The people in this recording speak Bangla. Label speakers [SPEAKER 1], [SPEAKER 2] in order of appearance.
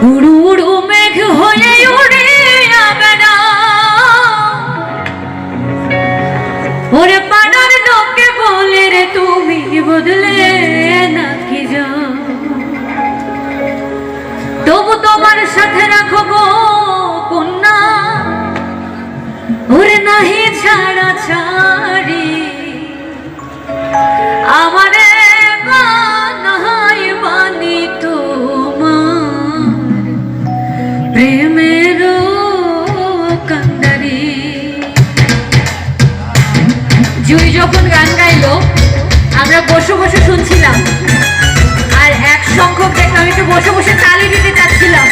[SPEAKER 1] Guru জুই যখন গান গাইলো, আমরা বসে বসে শুনছিলাম। আর এক সংখ্যক দেখলাম একটু বসে বসে তালি দিতে চাচ্ছিলাম।